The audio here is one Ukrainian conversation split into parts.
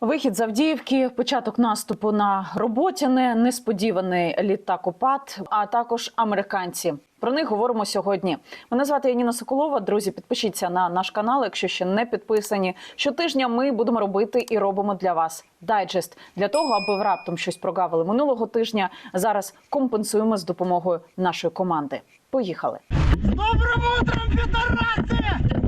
Вихід з Авдіївки, початок наступу на Роботяне, несподіваний літакопад, а також американці. Про них говоримо сьогодні. Мене звати Яніна Соколова. Друзі, підпишіться на наш канал, якщо ще не підписані. Щотижня ми будемо робити і робимо для вас дайджест для того, аби ви раптом щось прогавили минулого тижня. Зараз компенсуємо з допомогою нашої команди. Поїхали. Добрым утром, пидорасы!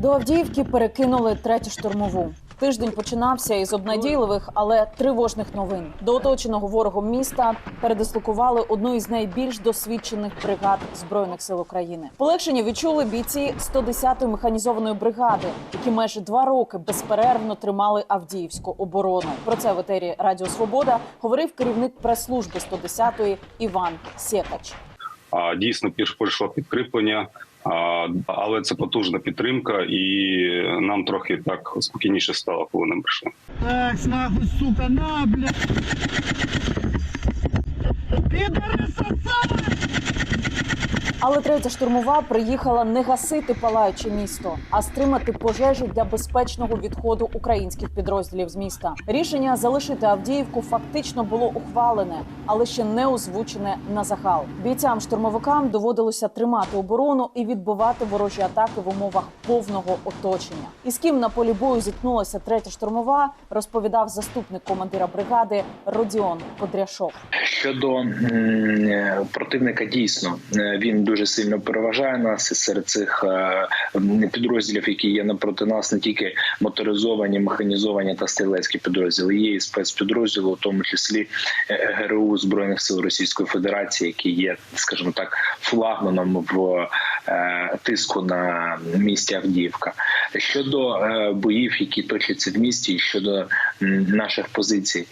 До Авдіївки перекинули третю штурмову. Тиждень починався із обнадійливих, але тривожних новин. До оточеного ворогом міста передислокували одну із найбільш досвідчених бригад збройних сил України. Полегшення відчули бійці 110-ї механізованої бригади, які майже два роки безперервно тримали Авдіївську оборону. Про це в етері Радіо Свобода говорив керівник прес-служби 110-ї Іван Сєкач. А, Дійсно, піш- прийшло підкріплення, але це потужна підтримка, і нам трохи так спокійніше стало, коли нам прийшли. Так, нахуй, сука, на, бля. Підари сосали! Але третя штурмова приїхала не гасити палаюче місто, а стримати пожежі для безпечного відходу українських підрозділів з міста. Рішення залишити Авдіївку фактично було ухвалене, але ще не озвучене на загал. Бійцям штурмовикам доводилося тримати оборону і відбивати ворожі атаки в умовах повного оточення. І з ким на полі бою зіткнулася третя штурмова, розповідав заступник командира бригади Родіон Подряшов. Щодо е, противника, дійсно е, він дуже сильно переважає нас і серед цих е, підрозділів, які є напроти нас, не тільки моторизовані, механізовані та стрілецькі підрозділи. Є і спецпідрозділи, у тому числі е, ГРУ збройних сил Російської Федерації, які є, скажімо так, флагманом в е, тиску на місті Авдіївка. Щодо боїв, які точаться в місті, і щодо наших позицій.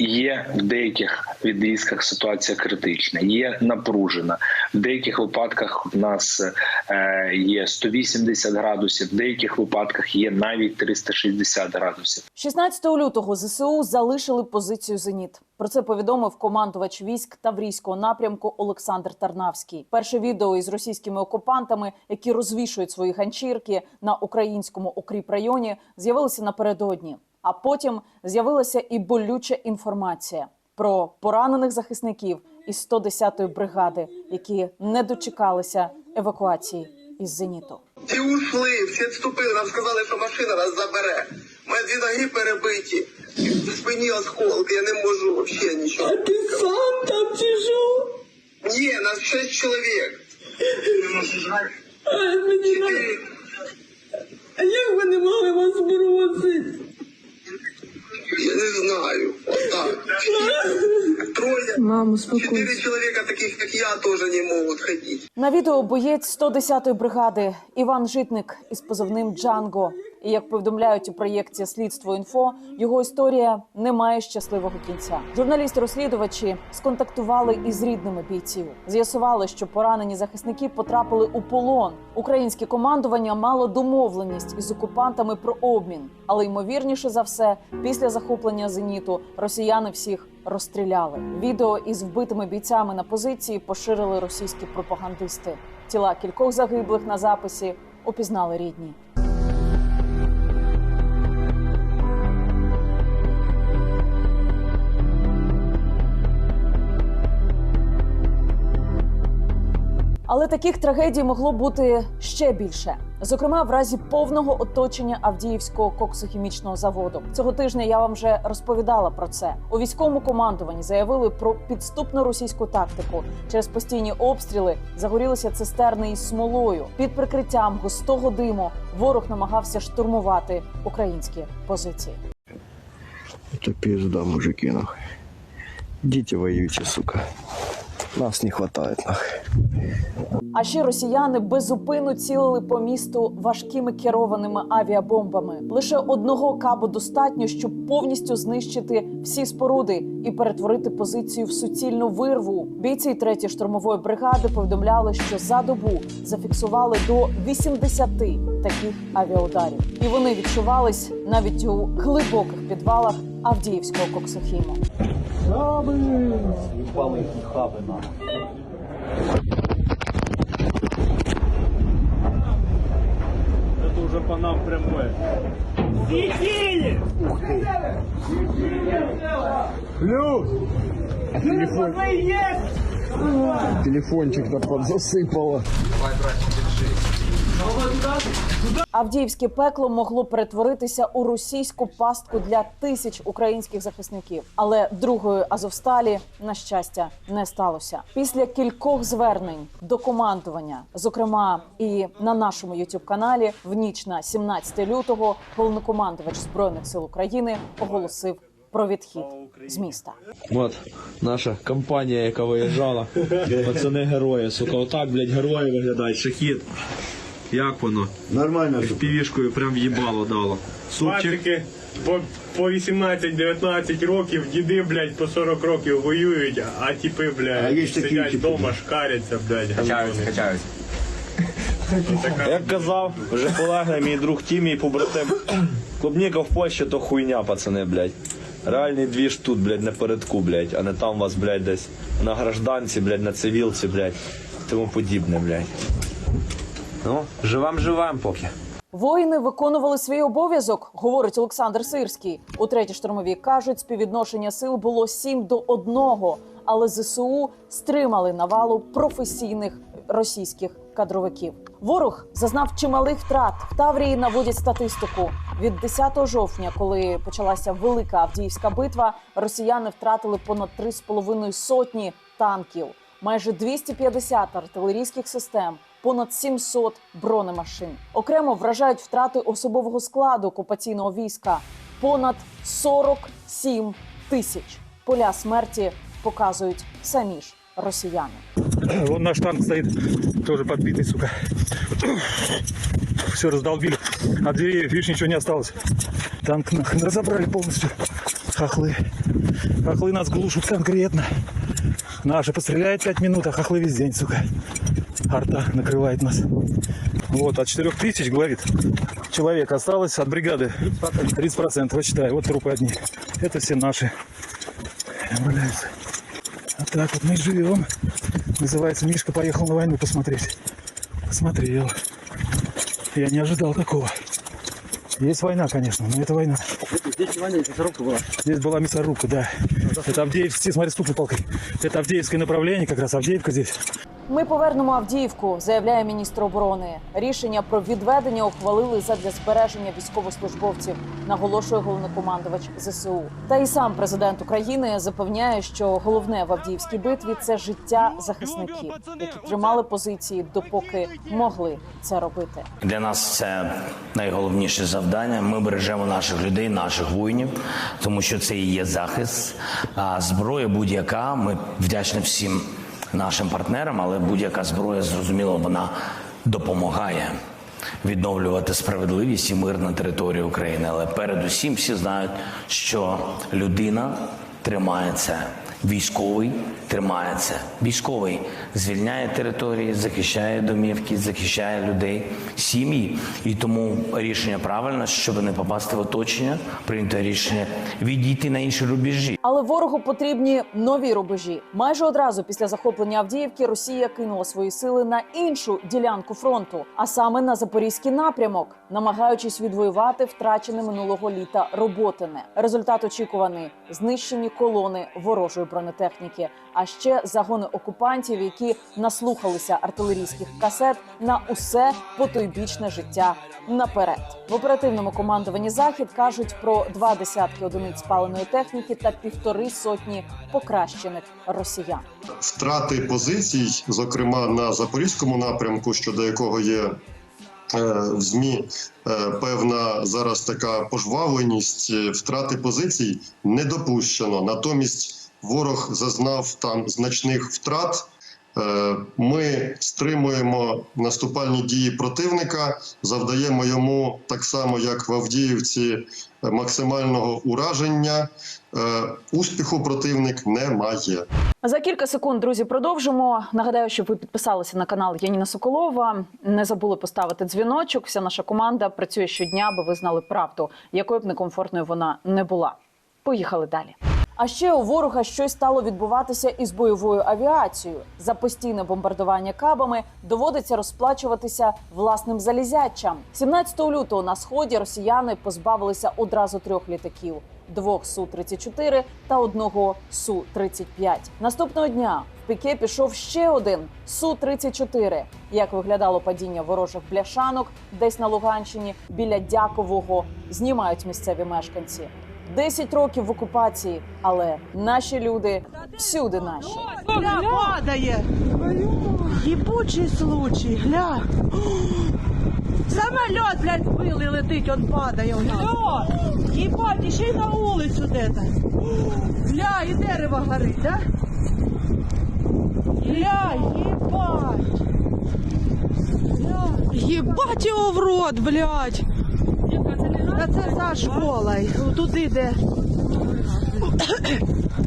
Є в деяких відрізках ситуація критична, є напружена. В деяких випадках в нас е, є 180 градусів, в деяких випадках є навіть 360 градусів. 16 лютого ЗСУ залишили позицію Зеніт. Про це повідомив командувач військ Таврійського напрямку Олександр Тарнавський. Перше відео із російськими окупантами, які розвішують свої ганчірки на українському укріпрайоні, з'явилися напередодні. А потім з'явилася і болюча інформація про поранених захисників із 110-ї бригади, які не дочекалися евакуації із зеніту. Всі ушли, всі відступили, нам сказали, що машина нас забере. Мене дві ноги перебиті, в спині осколки, я не можу взагалі нічого. Ти сам там чи? Ні, нас шість чоловік. Мені. Чотири. А як ви не могли вас бросити? Я не знаю. Троє. Мамо, Чотири чоловіка, таких як я, теж не можуть ходити. На відео боєць 110-ї бригади Іван Житник із позивним Джанго. І як повідомляють у проєкті Слідство інфо, його історія не має щасливого кінця. Журналісти-розслідувачі сконтактували із рідними бійців. З'ясували, що поранені захисники потрапили у полон. Українське командування мало домовленість із окупантами про обмін, але ймовірніше за все, після захоплення зеніту росіяни всіх розстріляли. Відео із вбитими бійцями на позиції поширили російські пропагандисти. Тіла кількох загиблих на записі опізнали рідні. Але таких трагедій могло бути ще більше. Зокрема, в разі повного оточення Авдіївського коксохімічного заводу. Цього тижня я вам вже розповідала про це. У військовому командуванні заявили про підступну російську тактику. Через постійні обстріли загорілися цистерни із смолою. Під прикриттям густого диму ворог намагався штурмувати українські позиції. Это пизда, мужики, нахуй. Идите воюйте, сука. Нас не нахуй. А ще росіяни безупину цілили по місту важкими керованими авіабомбами. Лише одного кабу достатньо, щоб повністю знищити всі споруди і перетворити позицію в суцільну вирву. Бійці 3-ї штурмової бригади повідомляли, що за добу зафіксували до 80 таких авіаударів, і вони відчувались навіть у глибоких підвалах Авдіївського коксохіму. Хаби! Упали які хабы нам. Это уже по нам прямое. Сидели! Ух ты! Плюс! Телефон... Телефончик-то подзасыпало. Давай, братик, держи. Давай, туда. Авдіївське пекло могло перетворитися у російську пастку для тисяч українських захисників. Але другої Азовсталі, на щастя, не сталося. Після кількох звернень до командування, зокрема і на нашому youtube каналі в ніч на 17 лютого, головнокомандувач збройних сил України оголосив про відхід з міста. От наша компанія, яка виїжджала. Пацани герої, сука, отак, блядь, герої виглядають. Шахід. Як воно? Нормально. Півішкою прям в'їбало дало. Супчик. Пацики по, по 18-19 років, діди, блядь, по 40 років воюють, а типи, блядь, А є ж такі, сидять типи. вдома, шкаряться, блядь. Качаються, качаються. Як казав, вже полеглий мій друг Тімій побратим. Клубніка в Польщі то хуйня, пацани, блядь. Реальний двіж тут, блядь, на передку, блядь, а не там вас, блядь, десь на гражданці, блядь, на цивілці, блядь, тому подібне, блядь. Ну, живем-живем поки. Воїни виконували свій обов'язок, говорить Олександр Сирський. У третій штурмовій кажуть, співвідношення сил було 7 до 1, але ЗСУ стримали навалу професійних російських кадровиків. Ворог зазнав чималих втрат. В Таврії наводять статистику. Від 10 жовтня, коли почалася велика Авдіївська битва, росіяни втратили понад 3,5 сотні танків, майже 250 артилерійських систем, понад 700 бронемашин. Окремо вражають втрати особового складу окупаційного війська понад 47 тисяч. Поля смерті показують самі ж росіяни. Вон наш танк стоит, тоже подбитый, сука. Все раздолбили. От деревьев, видишь, ничего не осталось. Танк нахрен разобрали полностью. Хохлы. Хохлы нас глушат конкретно. Наши постреляют 5 минут, а хохлы весь день, сука. Арта накрывает нас. Вот, от 4 тысяч, говорит, человек осталось от бригады. 30%, вот считай, вот трупы одни. Это все наши. Валяются. Вот так вот мы живем. Называется Мишка поехал на войну посмотреть. Посмотрел. Я не ожидал такого. Есть война, конечно, но это война. Здесь война, мясорубка была. Здесь была мясорубка, да. Это Авдеевский, смотри, стукнул палкой. Это Авдеевское направление, как раз Авдеевка здесь. Ми повернемо Авдіївку, заявляє міністр оборони. Рішення про відведення ухвалили задля збереження військовослужбовців, наголошує головнокомандувач ЗСУ. Та і сам президент України запевняє, що головне в Авдіївській битві це життя захисників, які тримали позиції, допоки могли це робити. Для нас це найголовніше завдання. Ми бережемо наших людей, наших воїнів, тому що це і є захист. А зброя будь-яка. Ми вдячні всім нашим партнерам, але будь-яка зброя, зрозуміло, вона допомагає відновлювати справедливість і мир на території України. Але передусім всі знають, що людина тримається. Військовий тримається. Військовий звільняє території, захищає домівки, захищає людей, сім'ї. І тому рішення правильне, щоб не попасти в оточення, прийнято рішення відійти на інші рубежі. Але ворогу потрібні нові рубежі. Майже одразу після захоплення Авдіївки Росія кинула свої сили на іншу ділянку фронту, а саме на запорізький напрямок, намагаючись відвоювати втрачене минулого літа роботине. Результат очікуваний: знищені колони ворожої бронетехніки, а ще загони окупантів, які наслухалися артилерійських касет на усе потойбічне життя наперед. В оперативному командуванні захід кажуть про два десятки одиниць спаленої техніки та півтори сотні покращених росіян. втрати позицій, зокрема на запорізькому напрямку, щодо якого є е, в ЗМІ е, певна зараз така пожвавленість, е, втрати позицій не допущено. Натомість ворог зазнав там значних втрат. Е, Ми стримуємо наступальні дії противника, завдаємо йому так само, як в Авдіївці, максимального ураження. Е, Успіху противник не має. За кілька секунд, друзі, продовжимо. Нагадаю, щоб ви підписалися на канал Яніна Соколова. Не забули поставити дзвіночок. Вся наша команда працює щодня, аби ви знали правду, якою б некомфортною вона не була. Поїхали далі. А ще у ворога щось стало відбуватися із бойовою авіацією. За постійне бомбардування кабами доводиться розплачуватися власним залізячам. 17 лютого на сході росіяни позбавилися одразу трьох літаків: двох су 34 та одного су 35 Наступного дня в піке пішов ще один су 34 Як виглядало падіння ворожих бляшанок десь на Луганщині біля Дякового, знімають місцеві мешканці. 10 років в окупації, але наші люди всюди наші. Гля, падає. Єбучий случай, гля. Самолет, блядь, збили, летить, он падає у. Єбать, ще й на вулицю де-то. Гля, і дерево горить, да? Гля, єбать. Гля. Єбать його в рот, блядь. Та це за школою. Туди де.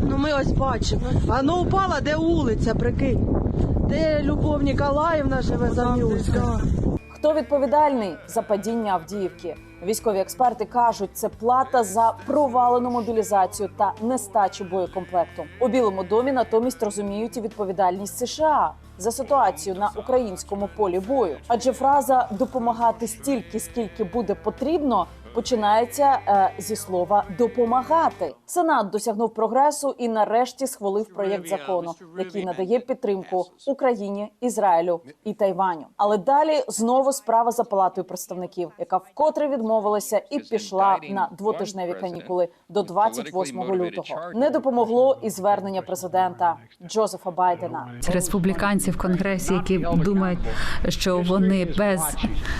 Ну ми ось бачимо. А ну упала, де вулиця, прикинь. Де Любов Ніколаївна живе Зам'юська. Хто відповідальний за падіння Авдіївки? Військові експерти кажуть, це плата за провалену мобілізацію та нестачу боєкомплекту. У Білому домі натомість розуміють і відповідальність США за ситуацію на українському полі бою. Адже фраза допомагати стільки, скільки буде потрібно. Починається е, зі слова допомагати. Сенат досягнув прогресу і нарешті схвалив проєкт закону, який надає підтримку Україні, Ізраїлю і Тайваню. Але далі знову справа за палатою представників, яка вкотре відмовилася і пішла на двотижневі канікули до 28 лютого. Не допомогло і звернення президента Джозефа Байдена. республіканці в конгресі, які думають, що вони без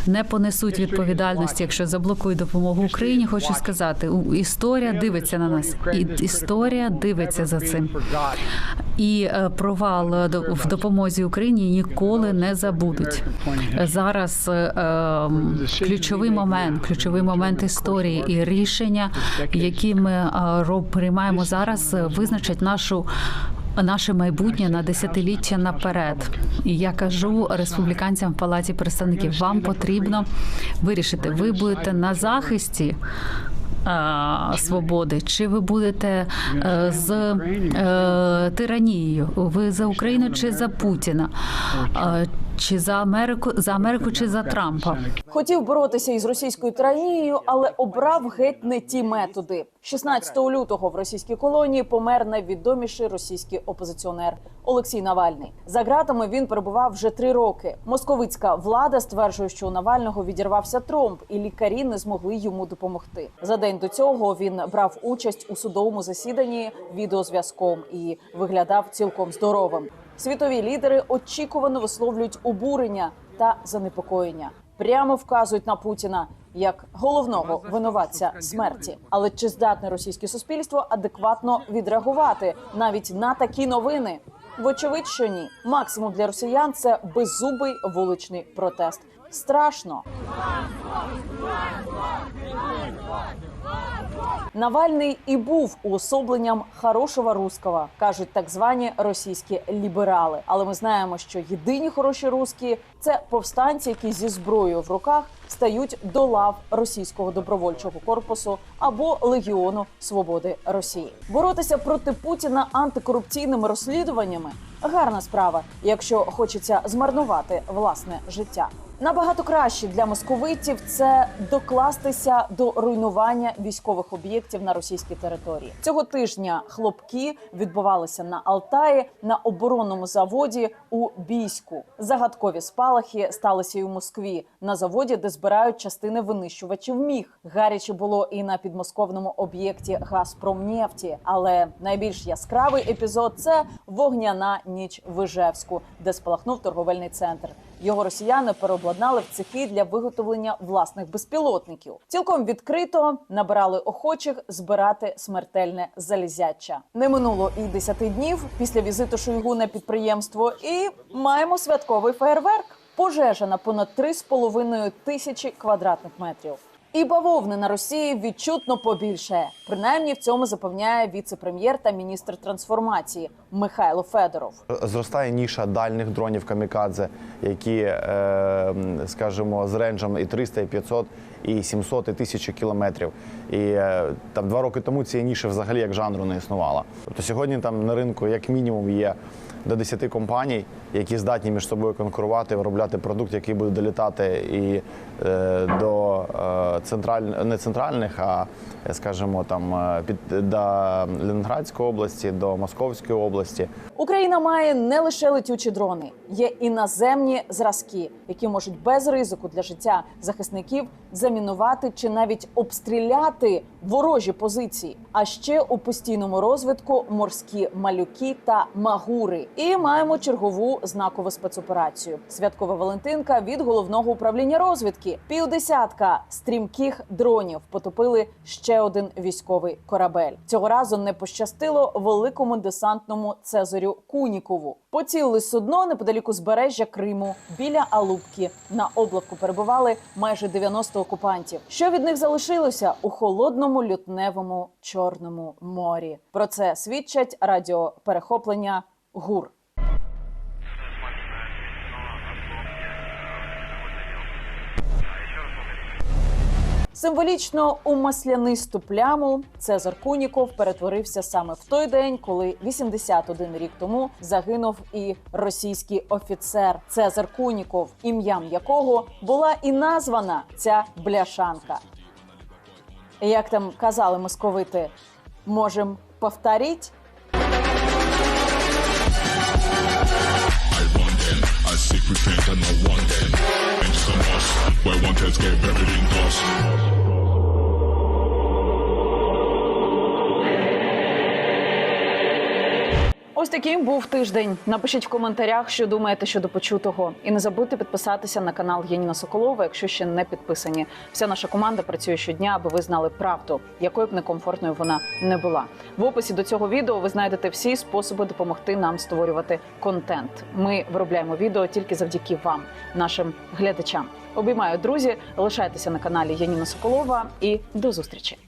не понесуть відповідальності, якщо заблокують допомогу Україні. Хочу сказати, історія дивиться на нас, і історія дивиться за цим. І е, провал е, в допомозі Україні ніколи не забудуть. Зараз е, ем, ключовий момент, ключовий момент історії і рішення, які ми е, приймаємо зараз, визначать нашу. Наше майбутнє на десятиліття наперед, і я кажу республіканцям в палаті представників: вам потрібно вирішити, ви будете на захисті. Свободи, чи ви будете е, з е, тиранією? Ви за Україну чи за Путіна? Чи за Америку за Америку, чи за Трампа? Хотів боротися із російською тиранією, але обрав геть не ті методи. 16 лютого в російській колонії помер найвідоміший російський опозиціонер Олексій Навальний. За ґратами він перебував вже три роки. Московицька влада стверджує, що у Навального відірвався тромб, і лікарі не змогли йому допомогти. За день до цього він брав участь у судовому засіданні відеозв'язком і виглядав цілком здоровим. Світові лідери очікувано висловлюють обурення та занепокоєння. Прямо вказують на Путіна як головного винуватця смерті. Але чи здатне російське суспільство адекватно відреагувати навіть на такі новини? Вочевидь, що ні. Максимум для росіян це беззубий вуличний протест. Страшно. Навальний і був уособленням хорошого русского, кажуть так звані російські ліберали. Але ми знаємо, що єдині хороші русські – це повстанці, які зі зброєю в руках стають до лав російського добровольчого корпусу або легіону свободи Росії. Боротися проти Путіна антикорупційними розслідуваннями гарна справа, якщо хочеться змарнувати власне життя. Набагато краще для московитів це докластися до руйнування військових об'єктів на російській території. Цього тижня хлопки відбувалися на Алтаї на оборонному заводі у Бійську. Загадкові спалахи сталися і у Москві на заводі, де збирають частини винищувачів міг. Гаряче було і на підмосковному об'єкті Газпромнефті. Але найбільш яскравий епізод це вогняна ніч в Ижевську, де спалахнув торговельний центр. Його росіяни переобладнали в цехи для виготовлення власних безпілотників. Цілком відкрито набирали охочих збирати смертельне залізяча. Не минуло і 10 днів після візиту Шойгу на підприємство, і маємо святковий феєрверк. Пожежа на понад 3,5 тисячі квадратних метрів. І бавовни на Росії відчутно побільшає. Принаймні в цьому запевняє віце-прем'єр та міністр трансформації Михайло Федоров. Зростає ніша дальних дронів камікадзе, які, е, скажімо, з ренджем і 300, і 500, і 700, і 1000 кілометрів. І е, там два роки тому цієї ніші взагалі як жанру не існувало. Тобто сьогодні там на ринку як мінімум є до 10 компаній, які здатні між собою конкурувати, виробляти продукт, який буде долітати і е, до е, централь... не центральних, а скажімо, там е, під до Ленінградської області, до Московської області. Україна має не лише летючі дрони, є іноземні зразки, які можуть без ризику для життя захисників замінувати чи навіть обстріляти ворожі позиції. А ще у постійному розвитку морські малюки та магури. І маємо чергову знакову спецоперацію. Святкова Валентинка від головного управління розвідки. Півдесятка стрімких дронів потопили ще один військовий корабель. Цього разу не пощастило великому десантному Цезарю Кунікову. Поцілили судно неподалік узбережжя Криму біля Алубки. На облавку перебували майже 90 окупантів. Що від них залишилося у холодному лютневому чорному морі? Про це свідчать радіоперехоплення ГУР. Символічно у маслянисту пляму Цезар Куніков перетворився саме в той день, коли 81 рік тому загинув і російський офіцер Цезар Куніков, ім'ям якого була і названа ця бляшанка. Як там казали московити, можем повторіть? Таким був тиждень. Напишіть в коментарях, що думаєте щодо почутого, і не забудьте підписатися на канал Єніна Соколова, якщо ще не підписані. Вся наша команда працює щодня, аби ви знали правду, якою б некомфортною вона не була. В описі до цього відео ви знайдете всі способи допомогти нам створювати контент. Ми виробляємо відео тільки завдяки вам, нашим глядачам. Обіймаю друзі, лишайтеся на каналі Яніна Соколова і до зустрічі.